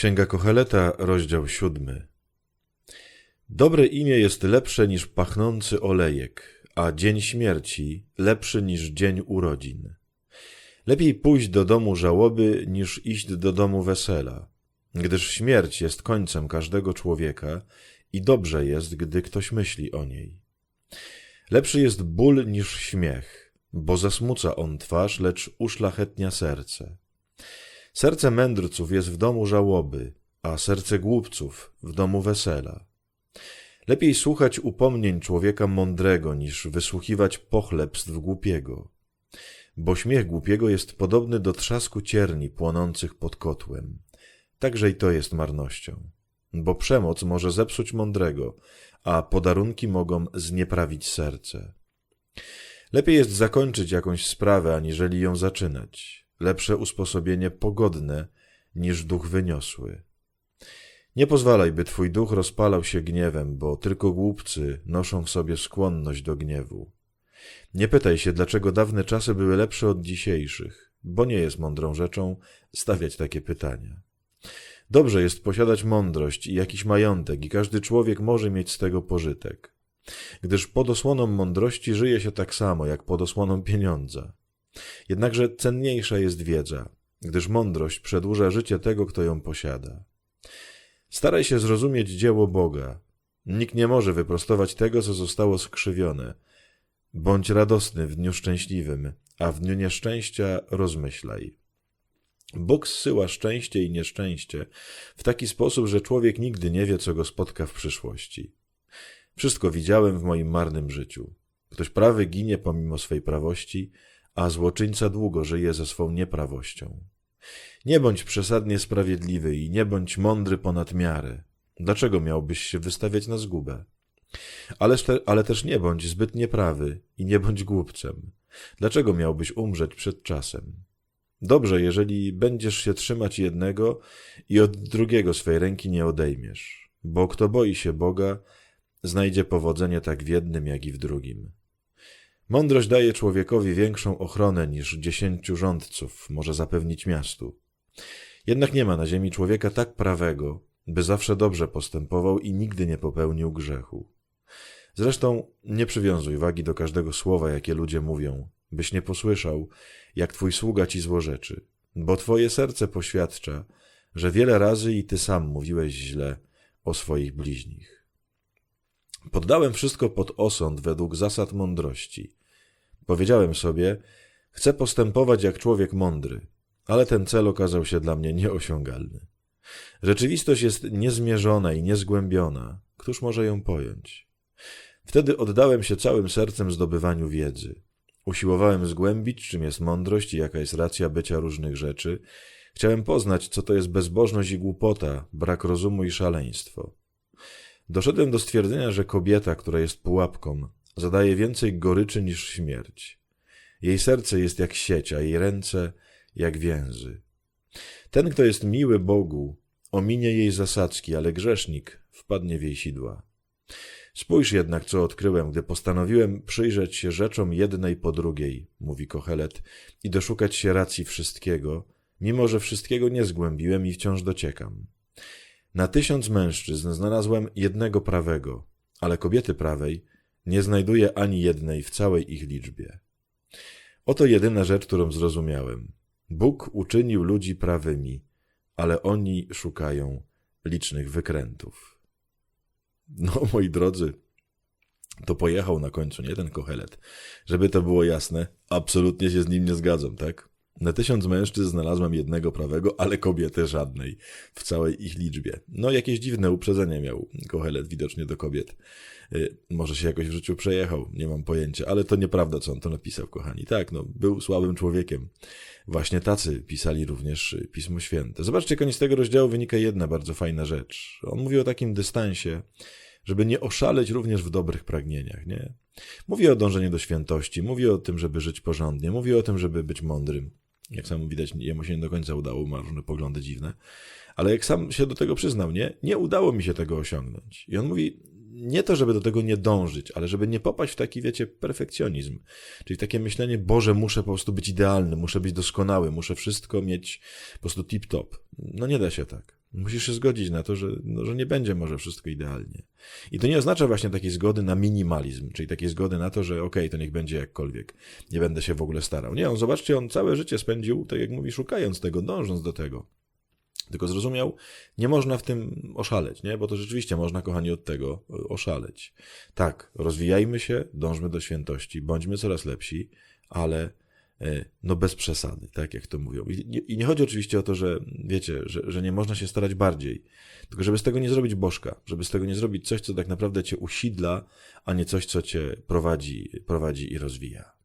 Księga Kocheleta, rozdział siódmy. Dobre imię jest lepsze niż pachnący olejek, a dzień śmierci lepszy niż dzień urodzin. Lepiej pójść do domu żałoby, niż iść do domu wesela, gdyż śmierć jest końcem każdego człowieka i dobrze jest, gdy ktoś myśli o niej. Lepszy jest ból niż śmiech, bo zasmuca on twarz, lecz uszlachetnia serce. Serce mędrców jest w domu żałoby, a serce głupców w domu wesela. Lepiej słuchać upomnień człowieka mądrego, niż wysłuchiwać pochlebstw głupiego. Bo śmiech głupiego jest podobny do trzasku cierni płonących pod kotłem. Także i to jest marnością. Bo przemoc może zepsuć mądrego, a podarunki mogą znieprawić serce. Lepiej jest zakończyć jakąś sprawę, aniżeli ją zaczynać. Lepsze usposobienie pogodne niż duch wyniosły. Nie pozwalaj, by twój duch rozpalał się gniewem, bo tylko głupcy noszą w sobie skłonność do gniewu. Nie pytaj się, dlaczego dawne czasy były lepsze od dzisiejszych, bo nie jest mądrą rzeczą stawiać takie pytania. Dobrze jest posiadać mądrość i jakiś majątek, i każdy człowiek może mieć z tego pożytek. Gdyż pod osłoną mądrości żyje się tak samo, jak pod osłoną pieniądza. Jednakże cenniejsza jest wiedza, gdyż mądrość przedłuża życie tego, kto ją posiada. Staraj się zrozumieć dzieło Boga. Nikt nie może wyprostować tego, co zostało skrzywione. Bądź radosny w dniu szczęśliwym, a w dniu nieszczęścia rozmyślaj. Bóg zsyła szczęście i nieszczęście w taki sposób, że człowiek nigdy nie wie, co go spotka w przyszłości. Wszystko widziałem w moim marnym życiu. Ktoś prawy ginie pomimo swej prawości, a złoczyńca długo żyje ze swą nieprawością. Nie bądź przesadnie sprawiedliwy i nie bądź mądry ponad miarę. Dlaczego miałbyś się wystawiać na zgubę? Ależ te, ale też nie bądź zbyt nieprawy i nie bądź głupcem. Dlaczego miałbyś umrzeć przed czasem? Dobrze, jeżeli będziesz się trzymać jednego i od drugiego swej ręki nie odejmiesz, bo kto boi się Boga, znajdzie powodzenie tak w jednym, jak i w drugim. Mądrość daje człowiekowi większą ochronę niż dziesięciu rządców może zapewnić miastu. Jednak nie ma na ziemi człowieka tak prawego, by zawsze dobrze postępował i nigdy nie popełnił grzechu. Zresztą nie przywiązuj wagi do każdego słowa, jakie ludzie mówią, byś nie posłyszał, jak twój sługa ci złorzeczy, bo twoje serce poświadcza, że wiele razy i ty sam mówiłeś źle o swoich bliźnich. Poddałem wszystko pod osąd według zasad mądrości. Powiedziałem sobie, chcę postępować jak człowiek mądry, ale ten cel okazał się dla mnie nieosiągalny. Rzeczywistość jest niezmierzona i niezgłębiona. Któż może ją pojąć? Wtedy oddałem się całym sercem zdobywaniu wiedzy. Usiłowałem zgłębić, czym jest mądrość i jaka jest racja bycia różnych rzeczy. Chciałem poznać, co to jest bezbożność i głupota, brak rozumu i szaleństwo. Doszedłem do stwierdzenia, że kobieta, która jest pułapką, zadaje więcej goryczy niż śmierć. Jej serce jest jak sieć, a jej ręce jak więzy. Ten, kto jest miły Bogu, ominie jej zasadzki, ale grzesznik wpadnie w jej sidła. Spójrz jednak, co odkryłem, gdy postanowiłem przyjrzeć się rzeczom jednej po drugiej, mówi Kochelet, i doszukać się racji wszystkiego, mimo że wszystkiego nie zgłębiłem i wciąż dociekam. Na tysiąc mężczyzn znalazłem jednego prawego, ale kobiety prawej nie znajduję ani jednej w całej ich liczbie. Oto jedyna rzecz, którą zrozumiałem. Bóg uczynił ludzi prawymi, ale oni szukają licznych wykrętów. No, moi drodzy, to pojechał na końcu, nie ten kochelet. Żeby to było jasne, absolutnie się z nim nie zgadzam, tak? Na tysiąc mężczyzn znalazłem jednego prawego, ale kobiety żadnej w całej ich liczbie. No, jakieś dziwne uprzedzenie miał Kohelet widocznie do kobiet. Y, może się jakoś w życiu przejechał, nie mam pojęcia, ale to nieprawda, co on to napisał, kochani. Tak, no, był słabym człowiekiem. Właśnie tacy pisali również Pismo Święte. Zobaczcie, koniec tego rozdziału wynika jedna bardzo fajna rzecz. On mówi o takim dystansie, żeby nie oszaleć również w dobrych pragnieniach, nie? Mówi o dążeniu do świętości, mówi o tym, żeby żyć porządnie, mówi o tym, żeby być mądrym. Jak sam widać, jemu się nie do końca udało, ma różne poglądy dziwne. Ale jak sam się do tego przyznał, nie, nie udało mi się tego osiągnąć. I on mówi, nie to, żeby do tego nie dążyć, ale żeby nie popaść w taki, wiecie, perfekcjonizm. Czyli takie myślenie, Boże, muszę po prostu być idealny, muszę być doskonały, muszę wszystko mieć po prostu tip-top. No nie da się tak. Musisz się zgodzić na to, że, no, że nie będzie może wszystko idealnie. I to nie oznacza właśnie takiej zgody na minimalizm, czyli takiej zgody na to, że okej, to niech będzie jakkolwiek, nie będę się w ogóle starał. Nie, on zobaczcie, on całe życie spędził, tak jak mówi, szukając tego, dążąc do tego. Tylko zrozumiał, nie można w tym oszaleć, nie? Bo to rzeczywiście można, kochani, od tego y, oszaleć. Tak, rozwijajmy się, dążmy do świętości, bądźmy coraz lepsi, ale no bez przesady, tak jak to mówią. I nie, i nie chodzi oczywiście o to, że wiecie, że, że nie można się starać bardziej, tylko żeby z tego nie zrobić bożka, żeby z tego nie zrobić coś, co tak naprawdę cię usidla, a nie coś, co cię prowadzi, prowadzi i rozwija.